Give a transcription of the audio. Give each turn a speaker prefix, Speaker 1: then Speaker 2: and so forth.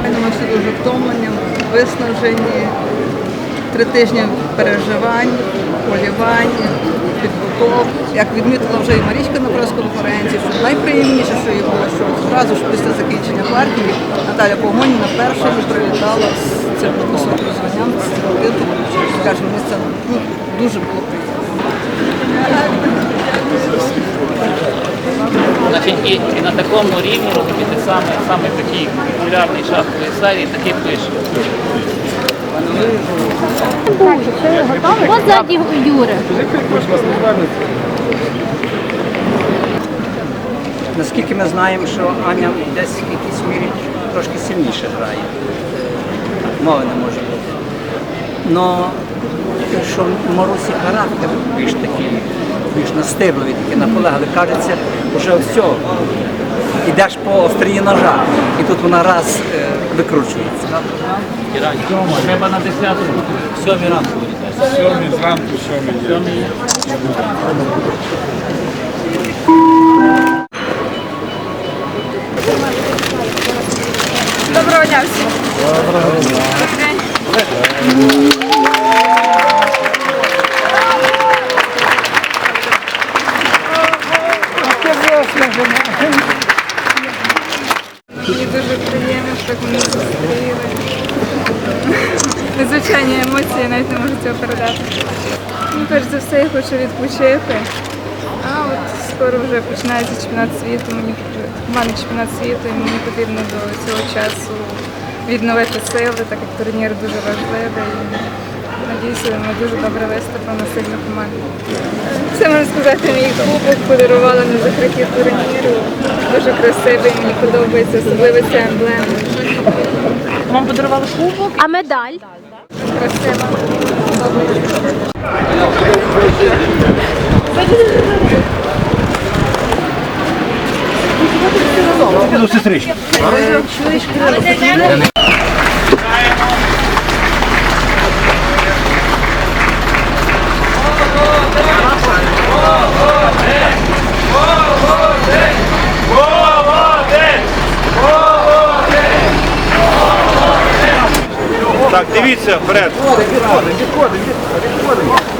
Speaker 1: Ми всі дуже втомлені, виснажені. Три тижні переживань, полівань, підготов. Як відмітила вже і Марічка на прес-конференції, що найприємніше, що їй було, що одразу ж після закінчення партії Наталя Погоніна перша привітала з цим високим званням, з цим титулом. Каже, це ну, дуже було приємно.
Speaker 2: І, і на такому рівні розумієте, саме, саме такий популярний шаховий серії, такий пише.
Speaker 3: От ззаді Юри.
Speaker 4: Наскільки ми знаємо, що Аня десь в якійсь мірі трошки сильніше грає. Мови не може бути. Но що в Марусі характер більш такий, більш настирливий, такий наполегливий. Кажеться, вже все, йдеш по острії ножа, і тут вона раз е, викручується.
Speaker 2: І раніше. Треба на 10 сьомій ранку буде.
Speaker 5: Сьомий зранку, сьомий є.
Speaker 6: Доброго дня всім. Доброго дня. Незвичайні емоції, я навіть не можу цього передати. Ну, перш за все, я хочу відпочити. А от скоро вже починається чемпіонат світу. Мені в мене чемпіонат світу, і мені потрібно до цього часу відновити сили, так як турнір дуже важливий. І надіюся, ми дуже добре виступимо на сильну команду. Це можна сказати, мій кубок подарували на закритті турніру. Дуже красивий, мені подобається, особливо ця емблема.
Speaker 3: Вам подарували кубок. А медаль?
Speaker 6: Красива.
Speaker 5: Так, дивіться вперед.
Speaker 7: Я його виставив.